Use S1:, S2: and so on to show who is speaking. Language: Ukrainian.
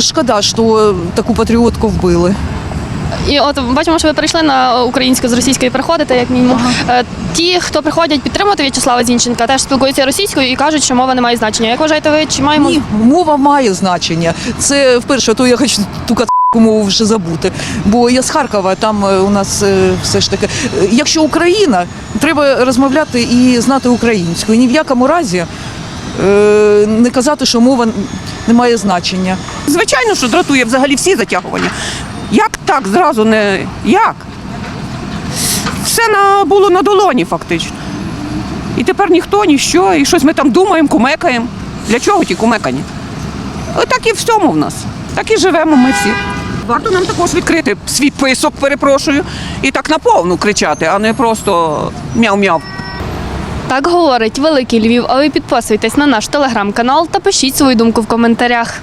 S1: шкода, що таку патріотку вбили.
S2: І от бачимо, що ви прийшли на українську з російської переходите, як мінімум. Е, Ті, хто приходять підтримати В'ячеслава Зінченка, теж спілкуються російською і кажуть, що мова не має значення. Як вважаєте ви, чи маємо
S1: Ні, мова має значення. Це вперше, то я хочу ту кацку мову вже забути. Бо я з Харкова, там е, у нас е, все ж таки. е, Якщо Україна, треба розмовляти і знати українську. І ні в якому разі е, не казати, що мова не має значення.
S3: Звичайно, що дратує взагалі всі затягування. Як так зразу не як? Все на, було на долоні фактично. І тепер ніхто, ніщо, і щось ми там думаємо, кумекаємо. Для чого ті кумекані? Так і в всьому в нас. Так і живемо ми всі. Варто нам також відкрити свій писок, перепрошую, і так наповну кричати, а не просто мяу-мяу.
S2: Так говорить Великий Львів. А ви підписуйтесь на наш телеграм-канал та пишіть свою думку в коментарях.